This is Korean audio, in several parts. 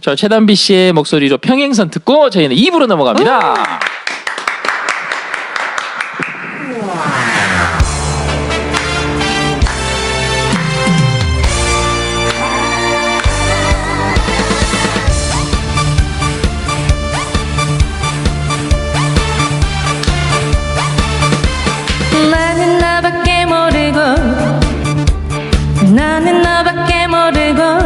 저 최단비 씨의 목소리로 평행선 듣고 저희는 2부로 넘어갑니다. 나는 나밖에 모르고 나는 나밖에 모르고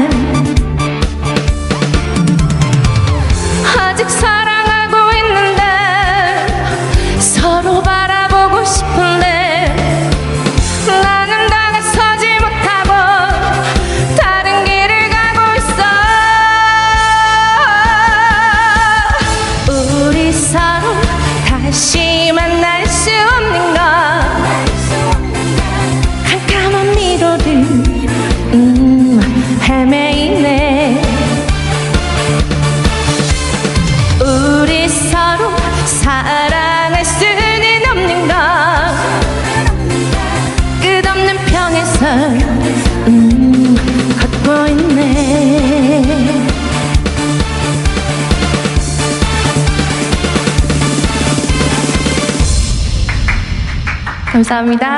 감사합니다.